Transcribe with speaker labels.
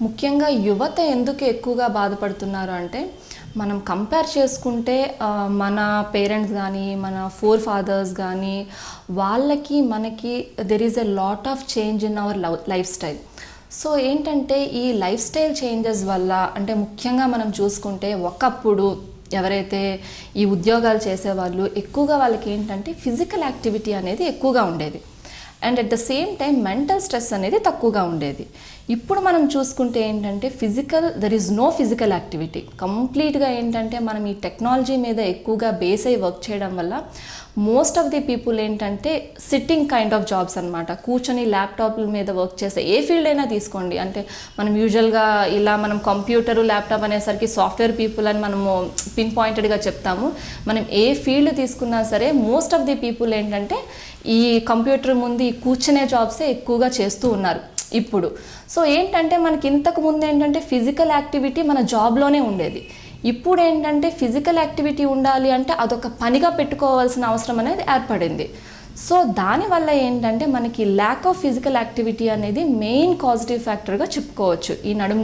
Speaker 1: ముఖ్యంగా యువత ఎందుకు ఎక్కువగా బాధపడుతున్నారు అంటే మనం కంపేర్ చేసుకుంటే మన పేరెంట్స్ కానీ మన ఫోర్ ఫాదర్స్ కానీ వాళ్ళకి మనకి there is a lot of change in our lifestyle so ఏంటంటే ఈ లైఫ్ స్టైల్ చేంజెస్ వల్ల అంటే ముఖ్యంగా మనం చూసుకుంటే ఒకప్పుడు ఎవరైతే ఈ ఉద్యోగాలు చేసేవాళ్ళు ఎక్కువగా వాళ్ళకి ఏంటంటే ఫిజికల్ యాక్టివిటీ అనేది ఎక్కువగా ఉండేది. And at the same time mental stress అనేది తక్కువగా ఉండేది. ఇప్పుడు మనం చూసుకుంటే ఏంటంటే physical there is no physical activity కంప్లీట్గా ఏంటంటే మనం ఈ టెక్నాలజీ మీద ఎక్కువగా బేస్ అయ్యి వర్క్ చేయడం వల్ల మోస్ట్ ఆఫ్ ది పీపుల్ ఏంటంటే సిట్టింగ్ కైండ్ ఆఫ్ జాబ్స్ అనమాట కూర్చొని ల్యాప్టాప్ల మీద వర్క్ చేసే ఏ ఫీల్డ్ అయినా తీసుకోండి. అంటే మనం యూజువల్గా ఇలా మనం కంప్యూటర్ ల్యాప్టాప్ అనేసరికి సాఫ్ట్వేర్ పీపుల్ అని మనము పిన్ పాయింటెడ్గా చెప్తాము. మనం ఏ ఫీల్డ్ తీసుకున్నా సరే మోస్ట్ ఆఫ్ ది పీపుల్ ఏంటంటే ఈ కంప్యూటర్ ముందు ఈ కూర్చునే జాబ్సే ఎక్కువగా చేస్తూ ఉన్నారు ఇప్పుడు. సో ఏంటంటే మనకి ఇంతకు ముందు ఏంటంటే ఫిజికల్ యాక్టివిటీ మన జాబ్లోనే ఉండేది. ఇప్పుడు ఏంటంటే ఫిజికల్ యాక్టివిటీ ఉండాలి అంటే అదొక పనిగా పెట్టుకోవాల్సిన అవసరం అనేది ఏర్పడింది. సో దానివల్ల ఏంటంటే మనకి ల్యాక్ ఆఫ్ ఫిజికల్ యాక్టివిటీ అనేది మెయిన్ పాజిటివ్ ఫ్యాక్టర్గా చెప్పుకోవచ్చు ఈ నడుము